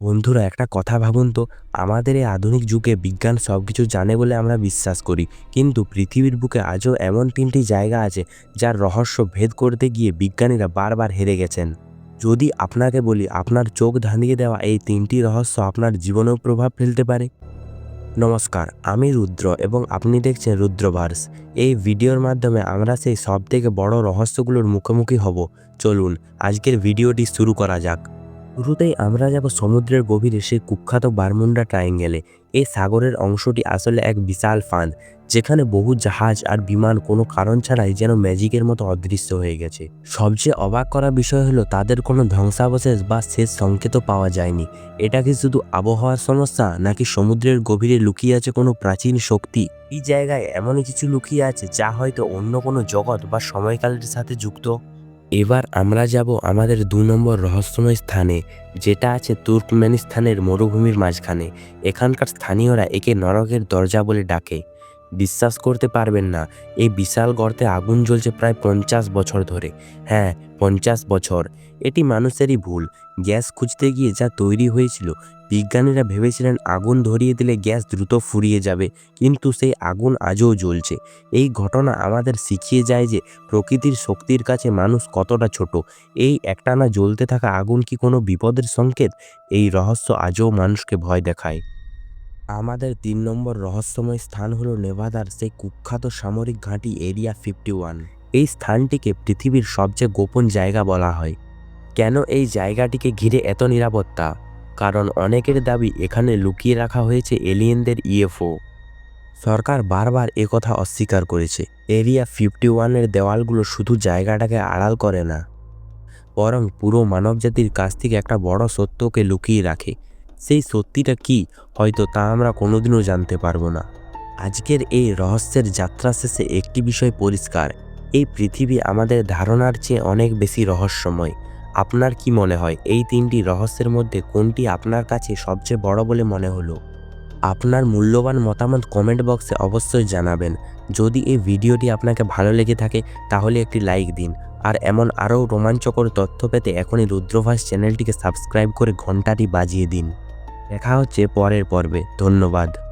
বন্ধুরা, একটা কথা ভাবুন তো, আমাদের এই আধুনিক যুগে বিজ্ঞান সব কিছু জানে বলে আমরা বিশ্বাস করি। কিন্তু পৃথিবীর বুকে আজও এমন তিনটি জায়গা আছে, যার রহস্য ভেদ করতে গিয়ে বিজ্ঞানীরা বারবার হেরে গেছেন। যদি আপনাকে বলি, আপনার চোখ ধাঁধিয়ে দেওয়া এই তিনটি রহস্য আপনার জীবনেও প্রভাব ফেলতে পারে? নমস্কার, আমি রুদ্র এবং আপনি দেখছেন রুদ্রভার্স। এই ভিডিওর মাধ্যমে আমরা সেই সব থেকে বড় রহস্যগুলোর মুখোমুখি হব। চলুন, আজকের ভিডিওটি শুরু করা যাক। শুরুতেই আমরা যাব সমুদ্রের গভীরে সেই কুখ্যাত বারমুন্ডা ট্রায়াঙ্গেলে। এই সাগরের অংশটি আসলে এক বিশাল ফাঁদ, যেখানে বহু জাহাজ আর বিমান কোনো কারণ ছাড়াই যেন ম্যাজিকের মতো অদৃশ্য হয়ে গেছে। সবচেয়ে অবাক করা বিষয় হলো, তাদের কোনো ধ্বংসাবশেষ বা শেষ সংকেত পাওয়া যায়নি। এটা কি শুধু আবহাওয়ার সমস্যা, নাকি সমুদ্রের গভীরে লুকিয়ে আছে কোনো প্রাচীন শক্তি? এই জায়গায় এমনই কিছু লুকিয়ে আছে, যা হয়তো অন্য কোনো জগৎ বা সময়কালের সাথে যুক্ত? এবার আমরা যাব আমাদের দু নম্বর রহস্যময় স্থানে, যেটা আছে তুর্কমেনিস্তানের মরুভূমির মাঝখানে। এখানকার স্থানীয়রা একে নরকের দরজা বলে ডাকে। বিশ্বাস করতে পারবেন না। এই বিশাল গর্তে আগুন জ্বলছে প্রায় পঞ্চাশ বছর ধরে। হ্যাঁ পঞ্চাশ বছর। এটি মানুষেরই ভুল। গ্যাস খুঁজতে গিয়ে যা তৈরি হয়েছিল, বিজ্ঞানীরা ভেবেছিলেন আগুন ধরিয়ে দিলে গ্যাস দ্রুত ফুরিয়ে যাবে, কিন্তু সেই আগুন আজও জ্বলছে। এই ঘটনা আমাদের শিখিয়ে যায় যে প্রকৃতির শক্তির কাছে মানুষ কতটা ছোট। এই একটানা জ্বলতে থাকা আগুন কি কোনো বিপদের সংকেত? এই রহস্য আজও মানুষকে ভয় দেখায়। আমাদের তিন নম্বর রহস্যময় স্থান হলো নেভাদার, সেই কুখ্যাত সামরিক ঘাঁটি এরিয়া ফিফটি ওয়ান। এই স্থানটিকে পৃথিবীর সবচেয়ে গোপন জায়গা বলা হয়। কেন এই জায়গাটিকে ঘিরে এত নিরাপত্তা? কারণ অনেকের দাবি এখানে লুকিয়ে রাখা হয়েছে এলিয়েনদের ইএফও। সরকার বারবার একথা অস্বীকার করেছে। এরিয়া ফিফটি ওয়ানের দেওয়ালগুলো শুধু জায়গাটাকে আড়াল করে না, বরং পুরো মানবজাতির কাছ থেকে একটা বড় সত্যকে লুকিয়ে রাখে। সেই সত্যিটা কি? হয়তো তা আমরা কোনোদিনও জানতে পারব না। আজকের এই রহস্যের যাত্রা শেষে একটি বিষয় পরিষ্কার। এই পৃথিবী আমাদের ধারণার চেয়ে অনেক বেশি রহস্যময়। আপনার কি মনে হয়, এই তিনটি রহস্যের মধ্যে কোনটি আপনার কাছে সবচেয়ে বড় বলে মনে হলো? আপনার মূল্যবান মতামত কমেন্ট বক্সে অবশ্যই জানাবেন। যদি এই ভিডিওটি আপনাকে ভালো লেগে থাকে, তাহলে একটি লাইক দিন। আর এমন আরও রোমাঞ্চকর তথ্য পেতে এখনই রুদ্রভাস চ্যানেলটিকে সাবস্ক্রাইব করে ঘন্টাটি বাজিয়ে দিন। দেখা হচ্ছে পরের পর্বে। ধন্যবাদ।